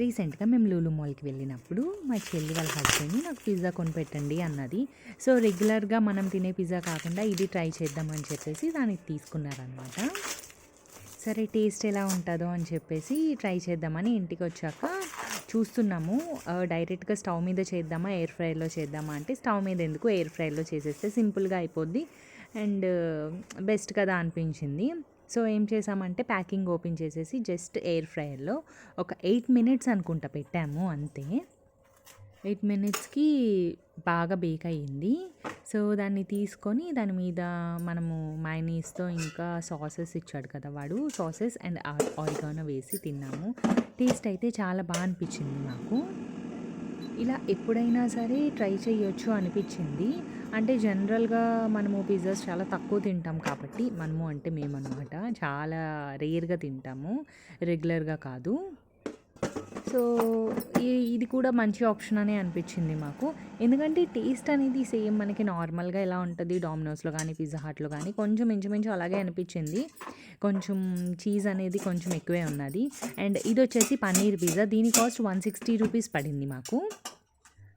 రీసెంట్గా మేము లూలు మాల్కి వెళ్ళినప్పుడు మా చెల్లి వాళ్ళ హస్బెండ్ నాకు పిజ్జా కొనిపెట్టండి అన్నది. సో రెగ్యులర్గా మనం తినే పిజ్జా కాకుండా ఇది ట్రై చేద్దామని చెప్పేసి దానికి తీసుకున్నారనమాట సరే టేస్ట్ ఎలా ఉంటుందో అని చెప్పేసి ట్రై చేద్దామని ఇంటికి వచ్చాక చూస్తున్నాము. డైరెక్ట్గా స్టవ్ మీద చేద్దామా ఎయిర్ ఫ్రైలో చేద్దామా అంటే స్టవ్ మీద ఎందుకు ఎయిర్ ఫ్రైలో చేసేస్తే సింపుల్గా అయిపోద్ది. అండ్ బెస్ట్ కదా అనిపించింది. సో ఏం చేసామంటే ప్యాకింగ్ ఓపెన్ చేసేసి జస్ట్ ఎయిర్ ఫ్రైయర్లో ఒక ఎయిట్ మినిట్స్ అనుకుంటా పెట్టాము అంతే. ఎయిట్ మినిట్స్కి బాగా బేక్ అయ్యింది. సో దాన్ని తీసుకొని దాని మీద మనము మైనీస్తో ఇంకా సాసెస్ ఇచ్చాడు కదా వాడు. సాసెస్ అండ్ ఆరిగానో వేసి తిన్నాము. టేస్ట్ అయితే చాలా బాగా అనిపించింది నాకు ఇలా ఎప్పుడైనా సరే ట్రై చేయొచ్చు అనిపించింది. అంటే జనరల్గా మనము పిజ్జాస్ చాలా తక్కువ తింటాం కాబట్టి మనము అంటే మేము చాలా రేర్గా తింటాము. రెగ్యులర్గా కాదు. సో ఇది కూడా మంచి ఆప్షన్ అనే అనిపించింది మాకు. ఎందుకంటే టేస్ట్ అనేది సేమ్ మనకి నార్మల్గా ఎలా ఉంటుంది డామినోస్లో కానీ పిజ్జా హాట్లో కానీ కొంచెం ఇంచుమించు అలాగే అనిపించింది. కొంచెం చీజ్ అనేది కొంచెం ఎక్కువే ఉన్నది. అండ్ ఇది వచ్చేసి పన్నీర్ పిజ్జా. దీని కాస్ట్ వన్ సిక్స్టీ రూపీస్ పడింది మాకు.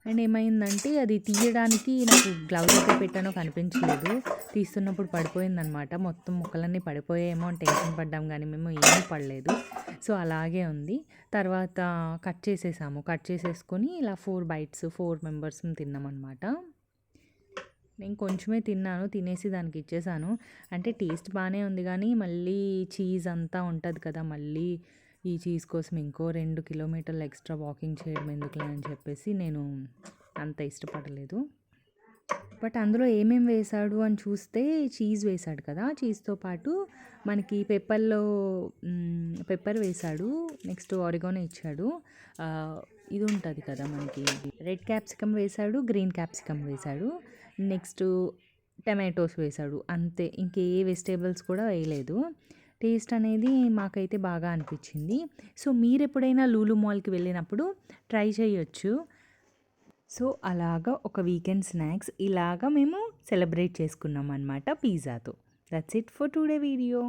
అండ్ ఏమైందంటే అది తీయడానికి నాకు గ్లౌజ్ అయితే పెట్టానో కనిపించలేదు. తీస్తున్నప్పుడు పడిపోయిందనమాట మొత్తం ముక్కలన్నీ పడిపోయాయేమో అని టెన్షన్ పడ్డాం కానీ మేము ఏమీ పడలేదు. సో అలాగే ఉంది. తర్వాత కట్ చేసేసాము. కట్ చేసేసుకొని ఇలా ఫోర్ బైట్స్ ఫోర్ మెంబర్స్ తిన్నామన్నమాట. నేను కొంచెమే తిన్నాను. తినేసి దానికి ఇచ్చేసాను. అంటే టేస్ట్ బాగానే ఉంది కానీ మళ్ళీ చీజ్ అంతా ఉంటుంది కదా మళ్ళీ ఈ చీజ్ కోసం ఇంకో రెండు కిలోమీటర్లు ఎక్స్ట్రా వాకింగ్ చేయడం ఎందుకులే అని చెప్పేసి నేను అంత ఇష్టపడలేదు. బట్ అందులో ఏమేమి వేశాడు అని చూస్తే చీజ్ వేశాడు కదా చీజ్తో పాటు మనకి పెప్పర్లో పెప్పర్ వేశాడు నెక్స్ట్ ఆరిగోన్ ఇచ్చాడు. ఇది ఉంటుంది కదా మనకి రెడ్ క్యాప్సికమ్ వేశాడు గ్రీన్ క్యాప్సికమ్ వేశాడు నెక్స్ట్ టమాటోస్ వేశాడు అంతే ఇంకే వెజిటేబుల్స్ కూడా వేయలేదు. టేస్ట్ అనేది మాకైతే బాగా అనిపించింది. సో మీరు ఎప్పుడైనా లూలు మాల్కి వెళ్ళినప్పుడు ట్రై చేయొచ్చు. సో అలాగా ఒక వీకెండ్ స్నాక్స్ ఇలాగా మేము సెలబ్రేట్ చేసుకున్నాం అనమాట పిజ్జాతో. That's it for today video